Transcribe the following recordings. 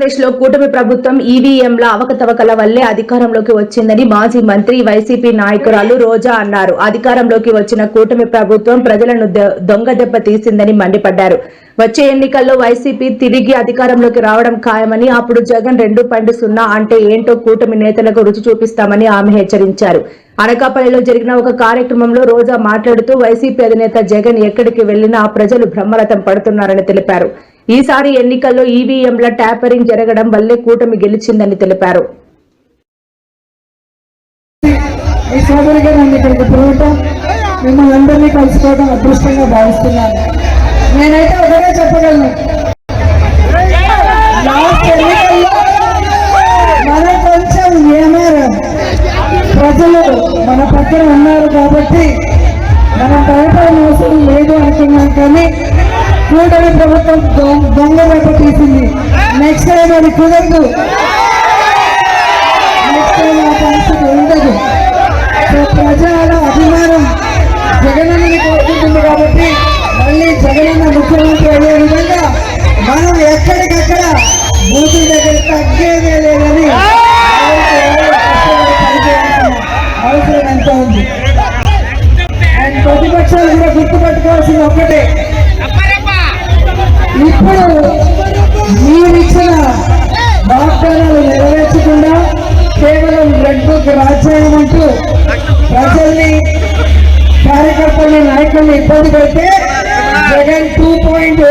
ఆంధ్రప్రదేశ్లో కూటమి ప్రభుత్వం ఈవీఎంల అవకతవకల వల్లే అధికారంలోకి వచ్చిందని మాజీ మంత్రి వైసీపీ నాయకురాలు రోజా అన్నారు. అధికారంలోకి వచ్చిన కూటమి ప్రభుత్వం ప్రజలను దొ- దొంగ దెబ్బ తీసిందని మండిపడ్డారు. వచ్చే ఎన్నికల్లో వైసీపీ తిరిగి అధికారంలోకి రావడం ఖాయమని అప్పుడు జగన్ రెండు పండు సున్నా అంటే ఏంటో కూటమి నేతలకు రుచి చూపిస్తామని ఆమె హెచ్చరించారు. అనకాపల్లిలో జరిగిన ఒక కార్యక్రమంలో రోజా మాట్లాడుతూ వైసీపీ అధినేత జగన్ ఎక్కడికి వెళ్ళినా ప్రజలు బ్రహ్మరథం పడుతున్నారని తెలిపారు. ఈసారి ఎన్నికల్లో ఈవీఎంల ట్యాపరింగ్ జరగడం వల్లే కూటమి గెలిచిందని తెలిపారు. ఈ సోదరిగా నన్ను ఇక్కడికి మిమ్మల్ని అందరినీ కలుసుకోవడం అదృష్టంగా భావిస్తున్నాను. నేనైతే ఒకటే చెప్పగలను. లాస్ట్ మనం కొంచెం ఏమారు ప్రజలు మన పక్కన ఉన్నారు కాబట్టి మనం భయపడిన అవసరం లేదు అనుకున్నాం కానీ కూటమి ప్రభుత్వం దొంగ దొంగ తీసింది నెక్స్ట్ టైం అది కుదరదు నెక్స్ట్ టైం ఆ పరిస్థితి ఉండదు సో ప్రజల అభిమానం జగనన్నని కోరుకుంటుంది కాబట్టి మళ్ళీ జగనన్న ముఖ్యమంత్రి అయ్యే విధంగా మనం ఎక్కడికక్కడ బూతుల దగ్గర తగ్గేదే లేదని అవసరం ఎంత ఉంది అండ్ ప్రతిపక్షాలు కూడా గుర్తుపెట్టుకోవాల్సింది ఒక్కటే ఇప్పుడు మీరిచ్చిన వాగ్దానాలు నెరవేర్చకుండా కేవలం రెడ్ బుక్ రాజ్యాంగం అంటూ ప్రజల్ని కార్యకర్తల్ని నాయకుల్ని ఇబ్బంది పెడితే జగన్ టూ పాయింట్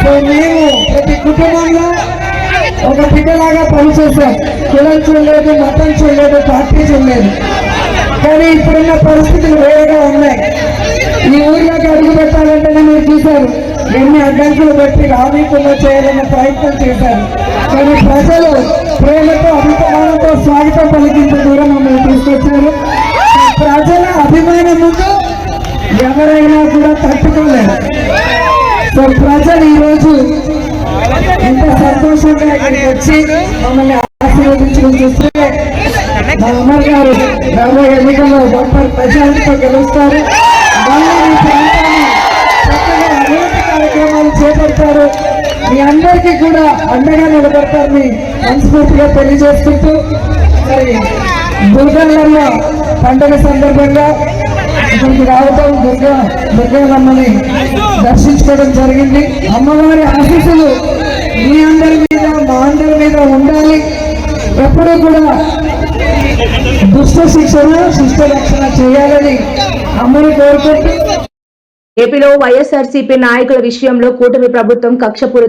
సో మేము ప్రతి కుటుంబంలో ఒక బిడ్డలాగా పనిచేసాం కులం చూడలేదు మతం చూడలేదు పార్టీ చూడలేదు కానీ ఇప్పుడున్న పరిస్థితులు వేరుగా ఉన్నాయి. ఈ అడుగు పెట్టాలంటేనే మీరు చూశారు. ఎన్ని అడ్డంకులు పెట్టి రానీకుండా చేయాలనే ప్రయత్నం చేశారు. కానీ ప్రజలు ప్రేమతో అభిమానంతో స్వాగతం పలికించే దూరం మమ్మల్ని తీసుకొచ్చారు. ప్రజల అభిమానం ముందు ఎవరైనా కూడా తట్టుకోలేరు సో ప్రజలు ఈరోజు ఎంత సంతోషంగా ఇక్కడికి వచ్చి మమ్మల్ని ఆశీర్వదించడం చూస్తే మా అమర్ గారు రాబోయే ఎన్నికల్లో బంపర్ ప్రజలతో గెలుస్తారు. మళ్ళీ అండగా నిలబడతారని మనస్ఫూర్తిగా తెలియజేసుకుంటూ మరి దుర్గమ్మ పండుగ సందర్భంగా ఇక్కడికి రావటం దుర్గా దుర్గమ్మని దర్శించుకోవడం జరిగింది. అమ్మవారి ఆశీస్సులు మీ అందరి మీద మా అందరి మీద ఉండాలి. ఎప్పుడూ కూడా దుష్ట శిక్షణ శిష్ట రక్షణ చేయాలని అమ్మని కోరుకుంటూ ఏపీలో వైఎస్ఆర్సీపీ నాయకుల విషయంలో కూటమి ప్రభుత్వం కక్షపూరిత